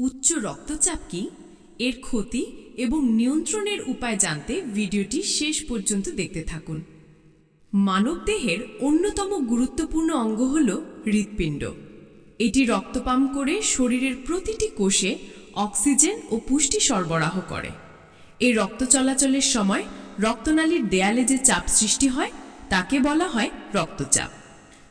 উচ্চ রক্তচাপ কি? এর ক্ষতি এবং নিয়ন্ত্রণের উপায় জানতে ভিডিওটি শেষ পর্যন্ত দেখতে থাকুন। মানবদেহের অন্যতম গুরুত্বপূর্ণ অঙ্গ হল হৃৎপিণ্ড। এটি রক্তপাম করে শরীরের প্রতিটি কোষে অক্সিজেন ও পুষ্টি সরবরাহ করে। এই রক্ত চলাচলের সময় রক্তনালীর দেয়ালে যে চাপ সৃষ্টি হয়, তাকে বলা হয় রক্তচাপ।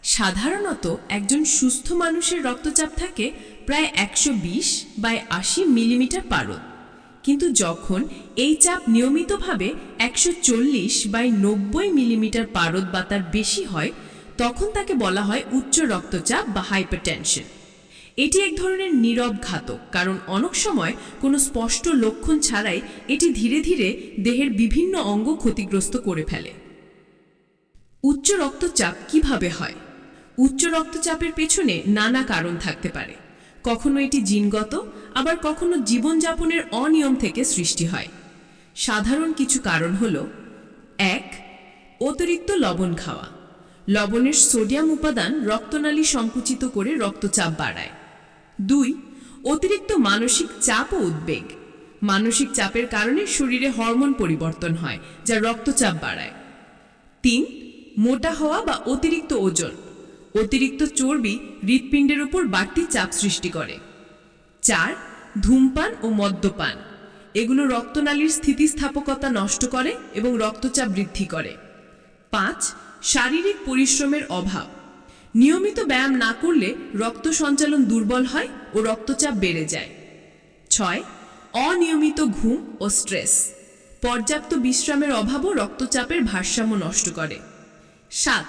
সাধারণত একজন সুস্থ মানুষের রক্তচাপ থাকে প্রায় একশো বিশ বাই আশি মিলিমিটার পারদ। কিন্তু যখন এই চাপ নিয়মিতভাবে একশো চল্লিশ বাই নব্বই মিলিমিটার পারদ বা তার বেশি হয়, তখন তাকে বলা হয় উচ্চ রক্তচাপ বা হাইপারটেনশন। এটি এক ধরনের নীরব ঘাতক, কারণ অনেক সময় কোনো স্পষ্ট লক্ষণ ছাড়াই এটি ধীরে ধীরে দেহের বিভিন্ন অঙ্গ ক্ষতিগ্রস্ত করে ফেলে। উচ্চ রক্তচাপ কীভাবে হয়? উচ্চ রক্তচাপের পেছনে নানা কারণ থাকতে পারে। কখনো এটি জিনগত, আবার কখনো জীবনযাপনের অনিয়ম থেকে সৃষ্টি হয়। সাধারণ কিছু কারণ হল, এক, অতিরিক্ত লবণ খাওয়া। লবণের সোডিয়াম উপাদান রক্তনালী সংকুচিত করে রক্তচাপ বাড়ায়। দুই, অতিরিক্ত মানসিক চাপ ও উদ্বেগ। মানসিক চাপের কারণে শরীরে হরমোন পরিবর্তন হয়, যা রক্তচাপ বাড়ায়। তিন, মোটা হওয়া বা অতিরিক্ত ওজন। অতিরিক্ত চর্বি হৃৎপিণ্ডের উপর বাড়তি চাপ সৃষ্টি করে। চার, ধূমপান ও মদ্যপান। এগুলো রক্তনালীর স্থিতিস্থাপকতা নষ্ট করে এবং রক্তচাপ বৃদ্ধি করে। পাঁচ, শারীরিক পরিশ্রমের অভাব। নিয়মিত ব্যায়াম না করলে রক্ত সঞ্চালন দুর্বল হয় ও রক্তচাপ বেড়ে যায়। ছয়, অনিয়মিত ঘুম ও স্ট্রেস। পর্যাপ্ত বিশ্রামের অভাবও রক্তচাপের ভারসাম্য নষ্ট করে। সাত,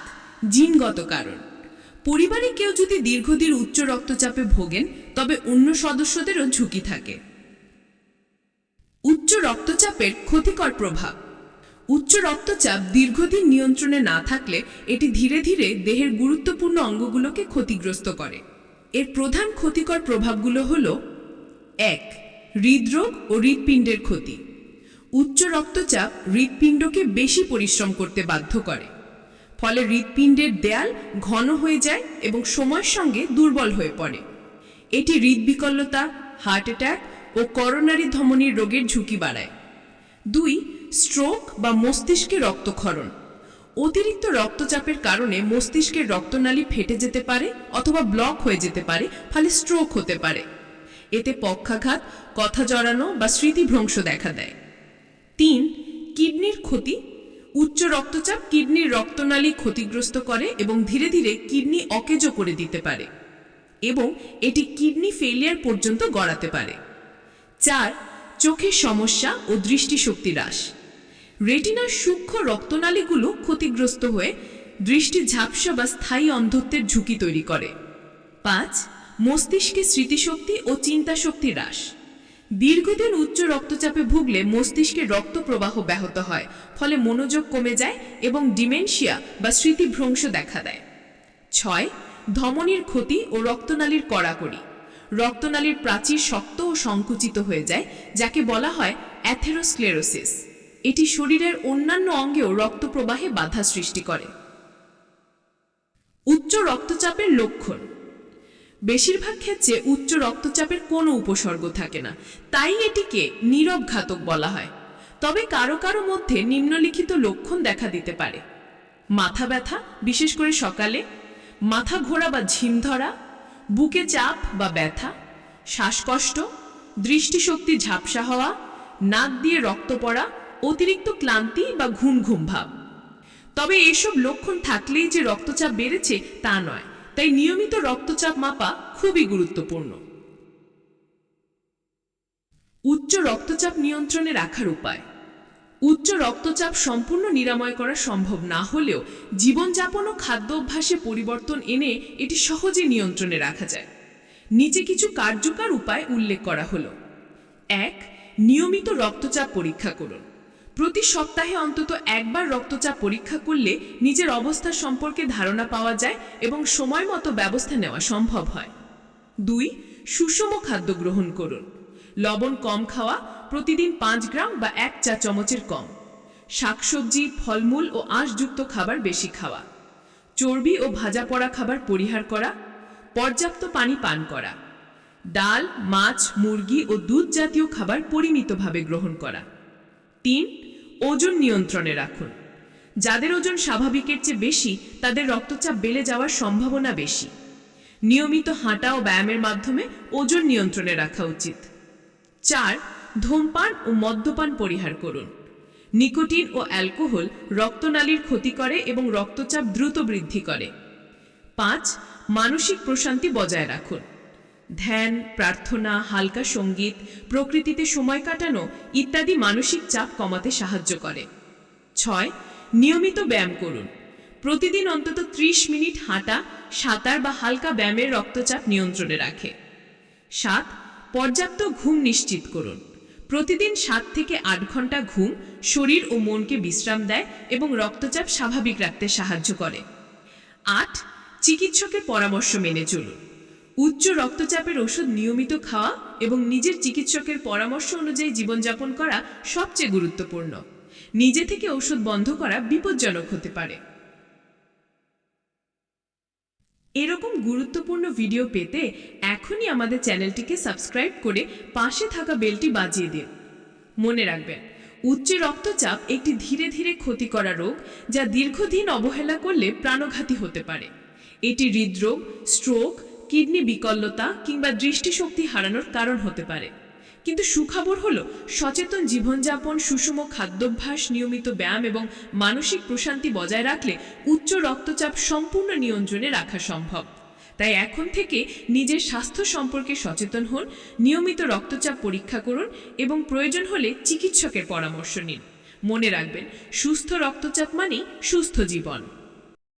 জিনগত কারণ। পরিবারে কেউ যদি দীর্ঘদিন উচ্চ রক্তচাপে ভোগেন, তবে অন্য সদস্যদেরও ঝুঁকি থাকে। উচ্চ রক্তচাপের ক্ষতিকর প্রভাব। উচ্চ রক্তচাপ দীর্ঘদিন নিয়ন্ত্রণে না থাকলে এটি ধীরে ধীরে দেহের গুরুত্বপূর্ণ অঙ্গগুলোকে ক্ষতিগ্রস্ত করে। এর প্রধান ক্ষতিকর প্রভাবগুলো হল, এক, হৃদরোগ ও হৃৎপিণ্ডের ক্ষতি। উচ্চ রক্তচাপ হৃৎপিণ্ডকে বেশি পরিশ্রম করতে বাধ্য করে। ফলে হৃৎপিণ্ডের দেয়াল ঘন হয়ে যায় এবং সময়ের সঙ্গে দুর্বল হয়ে পড়ে। এটি হৃদবিকলতা হার্ট অ্যাটাক ও করোনারি ধমনির রোগের ঝুঁকি বাড়ায়। দুই, স্ট্রোক বা মস্তিষ্কে রক্তক্ষরণ। অতিরিক্ত রক্তচাপের কারণে মস্তিষ্কের রক্তনালী ফেটে যেতে পারে অথবা ব্লক হয়ে যেতে পারে, ফলে স্ট্রোক হতে পারে। এতে পক্ষাঘাত, কথা জড়ানো বা স্মৃতিভ্রংশ দেখা দেয়। তিন, কিডনির ক্ষতি উচ্চ রক্তচাপ কিডনির রক্তনালী ক্ষতিগ্রস্ত করে এবং ধীরে ধীরে কিডনি অকেজো করে দিতে পারে এবং এটি কিডনি ফেলিয়ার পর্যন্ত গড়াতে পারে। চার, চোখের সমস্যা ও দৃষ্টিশক্তি হ্রাস। রেটিনার সূক্ষ্ম রক্তনালীগুলো ক্ষতিগ্রস্ত হয়ে দৃষ্টি ঝাপসা বা স্থায়ী অন্ধত্বের ঝুঁকি তৈরি করে। পাঁচ, মস্তিষ্কে স্মৃতিশক্তি ও চিন্তাশক্তি হ্রাস। দীর্ঘদিন উচ্চ রক্তচাপে ভুগলে মস্তিষ্কে রক্ত প্রবাহ ব্যাহত হয়, ফলে মনোযোগ কমে যায় এবং ডিমেনশিয়া বা স্মৃতিভ্রংশ দেখা দেয়। ছয়, ধমনির ক্ষতি ও রক্তনালীর কড়াকড়ি। রক্তনালীর প্রাচীর শক্ত ও সংকুচিত হয়ে যায়, যাকে বলা হয় অ্যাথেরোস্ক্লেরোসিস। এটি শরীরের অন্যান্য অঙ্গেও রক্ত প্রবাহে বাধা সৃষ্টি করে। উচ্চ রক্তচাপের লক্ষণ। বেশিরভাগ ক্ষেত্রে উচ্চ রক্তচাপের কোনো উপসর্গ থাকে না। তাই এটিকে নীরব ঘাতক বলা হয়। তবে কারও কারও মধ্যে নিম্নলিখিত লক্ষণ দেখা দিতে পারে। মাথা ব্যথা, বিশেষ করে সকালে, মাথা ঘোরা বা ঝিম ধরা, বুকে চাপ বা ব্যথা, শ্বাসকষ্ট, দৃষ্টিশক্তি ঝাপসা হওয়া, নাক দিয়ে রক্ত পড়া, অতিরিক্ত ক্লান্তি বা ঘুম ঘুম ভাব। তবে এসব লক্ষণ থাকলেই যে রক্তচাপ বেড়েছে তা নয়। তাই নিয়মিত রক্তচাপ মাপা খুবই গুরুত্বপূর্ণ। উচ্চ রক্তচাপ নিয়ন্ত্রণে রাখার উপায়। উচ্চ রক্তচাপ সম্পূর্ণ নিরাময় করা সম্ভব না হলেও জীবনযাপন ও খাদ্য অভ্যাসে পরিবর্তন এনে এটি সহজে নিয়ন্ত্রণে রাখা যায়। নিচে কিছু কার্যকর উপায় উল্লেখ করা হলো। এক, নিয়মিত রক্তচাপ পরীক্ষা করুন। প্রতি সপ্তাহে অন্তত একবার রক্তচাপ পরীক্ষা করলে নিজের অবস্থা সম্পর্কে ধারণা পাওয়া যায় এবং সময় মতো ব্যবস্থা নেওয়া সম্ভব হয়। দুই, সুষম খাদ্য গ্রহণ করুন। লবণ কম খাওয়া, প্রতিদিন পাঁচ গ্রাম বা এক চা চামচের কম। শাকসবজি, ফলমূল ও আঁশযুক্ত খাবার বেশি খাওয়া। চর্বি ও ভাজা পড়া খাবার পরিহার করা। পর্যাপ্ত পানি পান করা। ডাল, মাছ, মুরগি ও দুধ জাতীয় খাবার পরিমিতভাবে গ্রহণ করা। তিন, ওজন নিয়ন্ত্রণে রাখুন। যাদের ওজন স্বাভাবিকের চেয়ে বেশি, তাদের রক্তচাপ বেড়ে যাওয়ার সম্ভাবনা বেশি। নিয়মিত হাঁটা ও ব্যায়ামের মাধ্যমে ওজন নিয়ন্ত্রণে রাখা উচিত। চার, ধূমপান ও মদ্যপান পরিহার করুন। নিকোটিন ও অ্যালকোহল রক্তনালীর ক্ষতি করে এবং রক্তচাপ দ্রুত বৃদ্ধি করে। পাঁচ, মানসিক প্রশান্তি বজায় রাখুন। ধ্যান, প্রার্থনা, হালকা সংগীত, প্রকৃতিতে সময় কাটানো ইত্যাদি মানসিক চাপ কমাতে সাহায্য করে। ছয়, নিয়মিত ব্যায়াম করুন। প্রতিদিন অন্তত ত্রিশ মিনিট হাঁটা, সাঁতার বা হালকা ব্যায়ামের রক্তচাপ নিয়ন্ত্রণে রাখে। সাত, পর্যাপ্ত ঘুম নিশ্চিত করুন। প্রতিদিন সাত থেকে আট ঘণ্টা ঘুম শরীর ও মনকে বিশ্রাম দেয় এবং রক্তচাপ স্বাভাবিক রাখতে সাহায্য করে। আট, চিকিৎসকের পরামর্শ মেনে চলুন। উচ্চ রক্তচাপের ওষুধ নিয়মিত খাওয়া এবং নিজের চিকিৎসকের পরামর্শ অনুযায়ী জীবনযাপন করা সবচেয়ে গুরুত্বপূর্ণ। নিজে থেকে ওষুধ বন্ধ করা বিপজ্জনক হতে পারে। এরকম গুরুত্বপূর্ণ ভিডিও পেতে এখনই আমাদের চ্যানেলটিকে সাবস্ক্রাইব করে পাশে থাকা বেলটি বাজিয়ে দিন। মনে রাখবেন, উচ্চ রক্তচাপ একটি ধীরে ধীরে ক্ষতি করা রোগ যা দীর্ঘদিন অবহেলা করলে প্রাণঘাতী হতে পারে। এটি হৃদরোগ, স্ট্রোক কিডনি বিকলতা কিংবা দৃষ্টিশক্তি হারানোর কারণ হতে পারে। কিন্তু সুখবর হলো, সচেতন জীবনযাপন, সুষম খাদ্যাভ্যাস, নিয়মিত ব্যায়াম এবং মানসিক প্রশান্তি বজায় রাখলে উচ্চ রক্তচাপ সম্পূর্ণ নিয়ন্ত্রণে রাখা সম্ভব। তাই এখন থেকে নিজের স্বাস্থ্য সম্পর্কে সচেতন হন, নিয়মিত রক্তচাপ পরীক্ষা করুন এবং প্রয়োজন হলে চিকিৎসকের পরামর্শ নিন। মনে রাখবেন, সুস্থ রক্তচাপ মানেই সুস্থ জীবন।